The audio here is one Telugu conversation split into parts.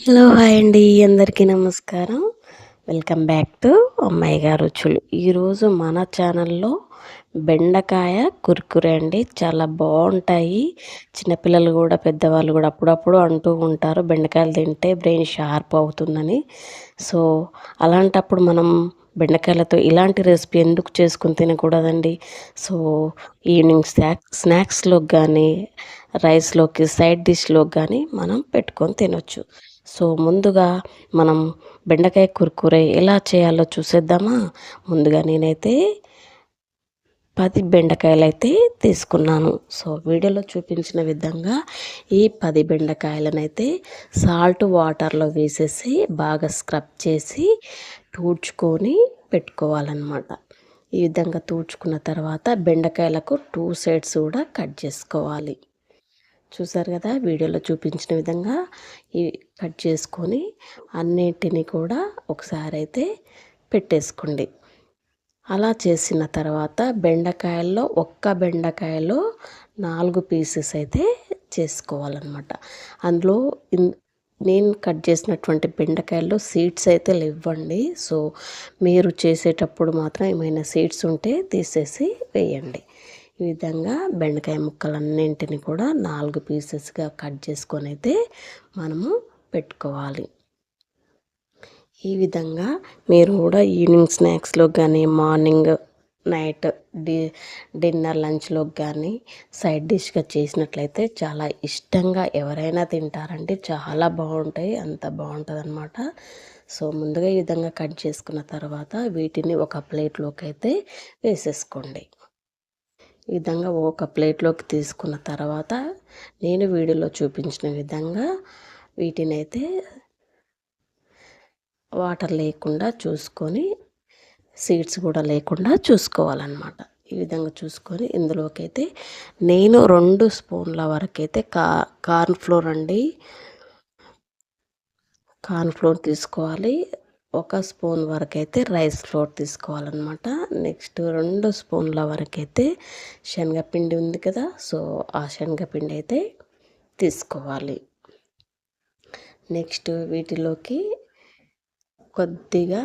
హలో హాయ్ అండి. అందరికీ నమస్కారం. వెల్కమ్ బ్యాక్ టు అమ్మాయి గారు రుచులు. ఈరోజు మన ఛానల్లో బెండకాయ కుర్కురే అండి. చాలా బాగుంటాయి. చిన్నపిల్లలు కూడా పెద్దవాళ్ళు కూడా అప్పుడప్పుడు అంటూ ఉంటారు బెండకాయలు తింటే బ్రెయిన్ షార్ప్ అవుతుందని. సో అలాంటప్పుడు మనం బెండకాయలతో ఇలాంటి రెసిపీ ఎందుకు చేసుకుని తినకూడదండి? సో ఈవినింగ్ స్నాక్ స్నాక్స్లోకి కానీ రైస్లోకి సైడ్ డిష్లోకి కానీ మనం పెట్టుకొని తినొచ్చు. సో ముందుగా మనం బెండకాయ కుర్కురే ఎలా చేయాలో చూసేద్దామా? ముందుగా నేనైతే పది బెండకాయలు అయితే తీసుకున్నాను. సో వీడియోలో చూపించిన విధంగా ఈ పది బెండకాయలనైతే సాల్ట్ వాటర్లో వేసేసి బాగా స్క్రబ్ చేసి తూడ్చుకొని పెట్టుకోవాలన్నమాట. ఈ విధంగా తూడ్చుకున్న తర్వాత బెండకాయలకు టూ సైడ్స్ కూడా కట్ చేసుకోవాలి. చూసారు కదా వీడియోలో చూపించిన విధంగా ఈ కట్ చేసుకొని అన్నిటిని కూడా ఒకసారి అయితే పెట్టేసుకోండి. అలా చేసిన తర్వాత బెండకాయల్లో ఒక్క బెండకాయలో నాలుగు పీసెస్ అయితే చేసుకోవాలన్నమాట. అందులో నేను కట్ చేసినటువంటి బెండకాయల్లో సీడ్స్ అయితే లేవ్వండి. సో మీరు చేసేటప్పుడు మాత్రం ఏమైనా సీడ్స్ ఉంటే తీసేసి వేయండి. ఈ విధంగా బెండకాయ ముక్కలన్నింటిని కూడా నాలుగు పీసెస్గా కట్ చేసుకొని అయితే మనము పెట్టుకోవాలి. ఈ విధంగా మీరు కూడా ఈవినింగ్ స్నాక్స్లో కానీ మార్నింగ్ నైట్ డి డిన్నర్ లంచ్లో కానీ సైడ్ డిష్గా చేసినట్లయితే చాలా ఇష్టంగా ఎవరైనా తింటారంటే చాలా బాగుంటాయి అంత బాగుంటుంది అనమాట సో ముందుగా ఈ విధంగా కట్ చేసుకున్న తర్వాత వీటిని ఒక ప్లేట్లోకి అయితే వేసేసుకోండి. ఈ విధంగా ఒక ప్లేట్లోకి తీసుకున్న తర్వాత నేను వీడియోలో చూపించిన విధంగా వీటిని అయితే వాటర్ లేకుండా చూసుకొని సీడ్స్ కూడా లేకుండా చూసుకోవాలన్నమాట. ఈ విధంగా చూసుకొని ఇందులోకి అయితే నేను రెండు స్పూన్ల వరకు అయితే కా కార్న్ ఫ్లోర్ అండి. కార్న్ ఫ్లోర్ తీసుకోవాలి. ఒక స్పూన్ వరకు అయితే రైస్ ఫ్లోర్ తీసుకోవాలన్నమాట. నెక్స్ట్ రెండు స్పూన్ల వరకైతే శనగపిండి ఉంది కదా సో ఆ శనగపిండి అయితే తీసుకోవాలి. నెక్స్ట్ వీటిలోకి కొద్దిగా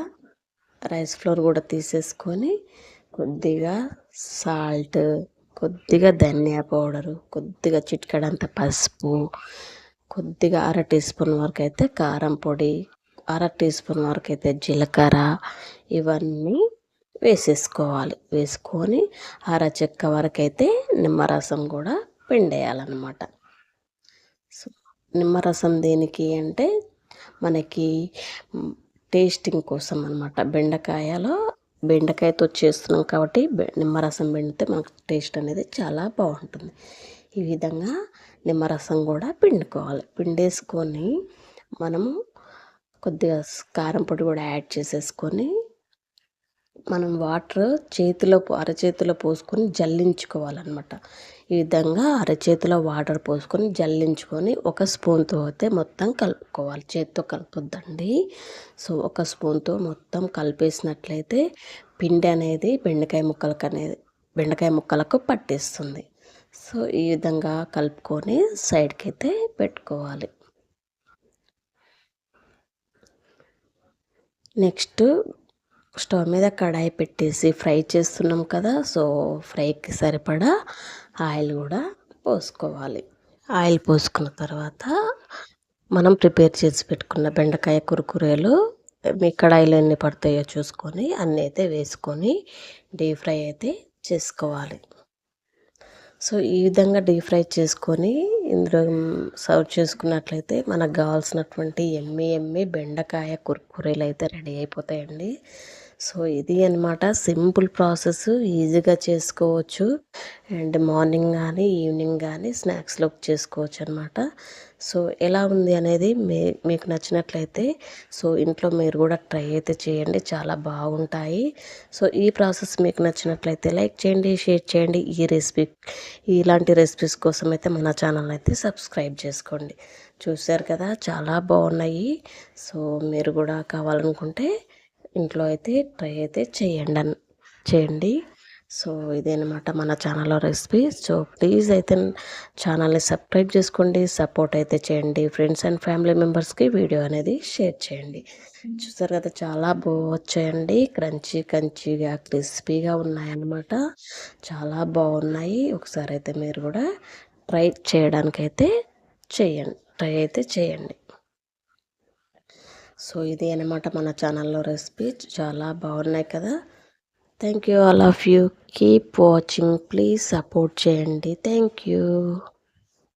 రైస్ ఫ్లోర్ కూడా తీసేసుకొని కొద్దిగా సాల్ట్ కొద్దిగా ధనియా పౌడరు కొద్దిగా చిట్కడంత పసుపు కొద్దిగా అర టీ స్పూన్ వరకు అయితే కారం పొడి అర టీ స్పూన్ వరకు అయితే జీలకర్ర ఇవన్నీ వేసేసుకోవాలి. వేసుకొని అర చెక్క వరకు అయితే నిమ్మరసం కూడా పిండేయాలన్నమాట. సో నిమ్మరసం దేనికి అంటే మనకి టేస్టింగ్ కోసం అనమాట బెండకాయలో బెండకాయతో చేస్తున్నాం కాబట్టి నిమ్మరసం పిండితే మనకు టేస్ట్ అనేది చాలా బాగుంటుంది. ఈ విధంగా నిమ్మరసం కూడా పిండుకోవాలి. పిండేసుకొని మనము కొద్దిగా కారం పొడి కూడా యాడ్ చేసేసుకొని మనం వాటర్ చేతిలో అరచేతిలో పోసుకొని జల్లించుకోవాలన్నమాట. ఈ విధంగా అరచేతిలో వాటర్ పోసుకొని జల్లించుకొని ఒక స్పూన్తో అయితే మొత్తం కలుపుకోవాలి. చేతితో కలపొద్దండి. సో ఒక స్పూన్తో మొత్తం కలిపేసినట్లయితే పిండి అనేది బెండకాయ ముక్కలకు అనేది బెండకాయ ముక్కలకు పట్టేస్తుంది. సో ఈ విధంగా కలుపుకొని సైడ్కి అయితే పెట్టుకోవాలి. నెక్స్ట్ స్టవ్ మీద కడాయి పెట్టేసి ఫ్రై చేస్తున్నాం కదా సో ఫ్రైకి సరిపడా ఆయిల్ కూడా పోసుకోవాలి. ఆయిల్ పోసుకున్న తర్వాత మనం ప్రిపేర్ చేసి పెట్టుకున్న బెండకాయ కురుకురేలు మీ కడాయిలో ఎన్ని పడతాయో చూసుకొని అన్నీ అయితే వేసుకొని డీప్ ఫ్రై అయితే చేసుకోవాలి. సో ఈ విధంగా డీప్ ఫ్రై చేసుకొని ఇందులో సర్వ్ చేసుకున్నట్లయితే మనకు కావాల్సినటువంటి ఎమ్మి ఎమ్మి బెండకాయ కుర్కురేలు అయితే రెడీ అయిపోతాయండి. సో ఇది అనమాట సింపుల్ ప్రాసెస్ ఈజీగా చేసుకోవచ్చు. అండ్ మార్నింగ్ కానీ ఈవినింగ్ కానీ స్నాక్స్లోకి చేసుకోవచ్చు అనమాట సో ఎలా ఉంది అనేది మీ మీకు నచ్చినట్లయితే సో ఇంట్లో మీరు కూడా ట్రై అయితే చేయండి. చాలా బాగుంటాయి. సో ఈ ప్రాసెస్ మీకు నచ్చినట్లయితే లైక్ చేయండి షేర్ చేయండి. ఈ రెసిపీ ఇలాంటి రెసిపీస్ కోసం అయితే మన ఛానల్ అయితే సబ్స్క్రైబ్ చేసుకోండి. చూశారు కదా చాలా బాగున్నాయి. సో మీరు కూడా కావాలనుకుంటే ఇంట్లో అయితే ట్రై అయితే చేయండి చేయండి. సో ఇదేనమాట మన ఛానల్లో రెసిపీ. సో ప్లీజ్ అయితే ఛానల్ని సబ్స్క్రైబ్ చేసుకోండి సపోర్ట్ అయితే చేయండి. ఫ్రెండ్స్ అండ్ ఫ్యామిలీ మెంబర్స్కి వీడియో అనేది షేర్ చేయండి. చూసారు కదా చాలా బాగొచ్చాయండి. క్రంచీ క్రంచీగా క్రిస్పీగా ఉన్నాయన్నమాట. చాలా బాగున్నాయి. ఒకసారి అయితే మీరు కూడా ట్రై చేయడానికైతే చేయండి ట్రై అయితే చేయండి. సో ఇది అనమాట మన ఛానల్లో రెసిపీ. చాలా బాగున్నాయి కదా. Thank you all of you keep watching please support చేయండి. Thank you